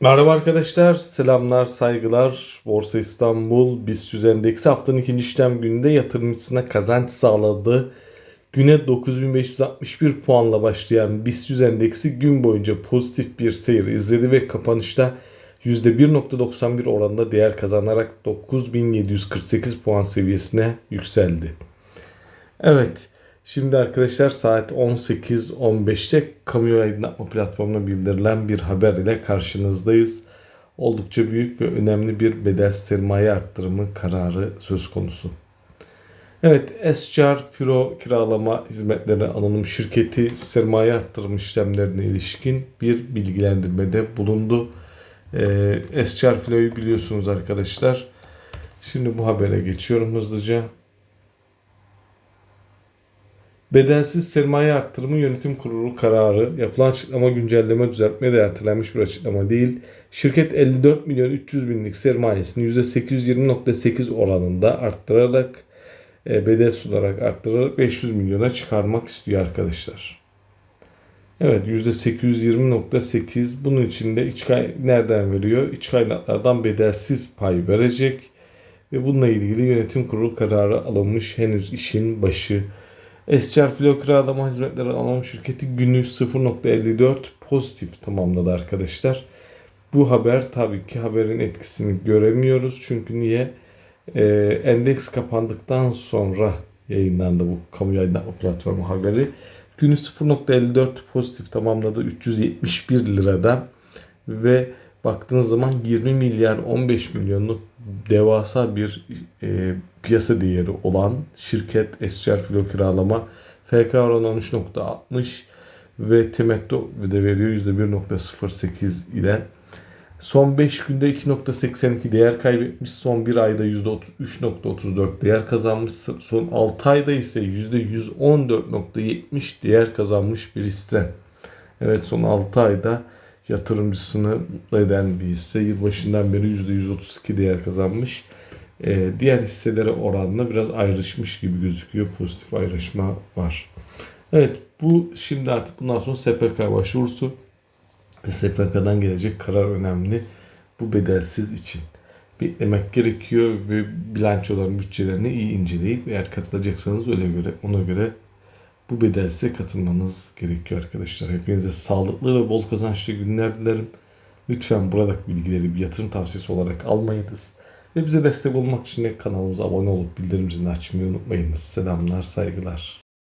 Merhaba arkadaşlar, selamlar, saygılar. Borsa İstanbul BIST endeksi haftanın ikinci işlem gününde yatırımcısına kazanç sağladı. Güne 9561 puanla başlayan BIST endeksi gün boyunca pozitif bir seyir izledi ve kapanışta %1.91 oranında değer kazanarak 9748 puan seviyesine yükseldi. Evet. Şimdi arkadaşlar saat 18.15'te kamu aydınlatma platformuna bildirilen bir haber ile karşınızdayız. Oldukça büyük ve önemli bir bedel sermaye arttırımı kararı söz konusu. Evet, Escar Firo Kiralama Hizmetleri Anonim Şirketi sermaye arttırım işlemlerine ilişkin bir bilgilendirmede bulundu. Ee, Filo'yu biliyorsunuz arkadaşlar. Şimdi bu habere geçiyorum hızlıca. Bedelsiz sermaye arttırımı yönetim kurulu kararı yapılan açıklama güncelleme düzeltme de ertelenmiş bir açıklama değil. Şirket 54 milyon 300 binlik sermayesini %820.8 oranında arttırarak e, bedelsiz olarak arttırarak 500 milyona çıkarmak istiyor arkadaşlar. Evet %820.8 bunun içinde iç kay nereden veriyor? İç kaynaklardan bedelsiz pay verecek ve bununla ilgili yönetim kurulu kararı alınmış henüz işin başı. Esçer Filo Kiralama Hizmetleri Anonim Şirketi günü 0.54 pozitif tamamladı arkadaşlar. Bu haber tabii ki haberin etkisini göremiyoruz. Çünkü niye? Ee, endeks kapandıktan sonra yayınlandı bu kamu yayınlatma platformu haberi. Günü 0.54 pozitif tamamladı 371 lirada ve baktığınız zaman 20 milyar 15 milyonluk devasa bir e, piyasa değeri olan şirket Escer Filo Kiralama FK oranı 13.60 ve temetto de veriyor %1.08 ile. Son 5 günde 2.82 değer kaybetmiş. Son 1 ayda %3.34 değer kazanmış. Son 6 ayda ise %114.70 değer kazanmış bir hisse. Evet son 6 ayda yatırımcısını mutlu eden bir hisse. Yılbaşından beri %132 değer kazanmış. Ee, diğer hisselere oranla biraz ayrışmış gibi gözüküyor. Pozitif ayrışma var. Evet bu şimdi artık bundan sonra SPK başvurusu. SPK'dan gelecek karar önemli. Bu bedelsiz için. Beklemek gerekiyor ve bilançoların bütçelerini iyi inceleyip eğer katılacaksanız öyle göre ona göre bu bedelsize katılmanız gerekiyor arkadaşlar. Hepinize sağlıklı ve bol kazançlı günler dilerim. Lütfen buradaki bilgileri bir yatırım tavsiyesi olarak almayınız. Ve bize destek olmak için kanalımıza abone olup bildirim zilini açmayı unutmayınız. Selamlar, saygılar.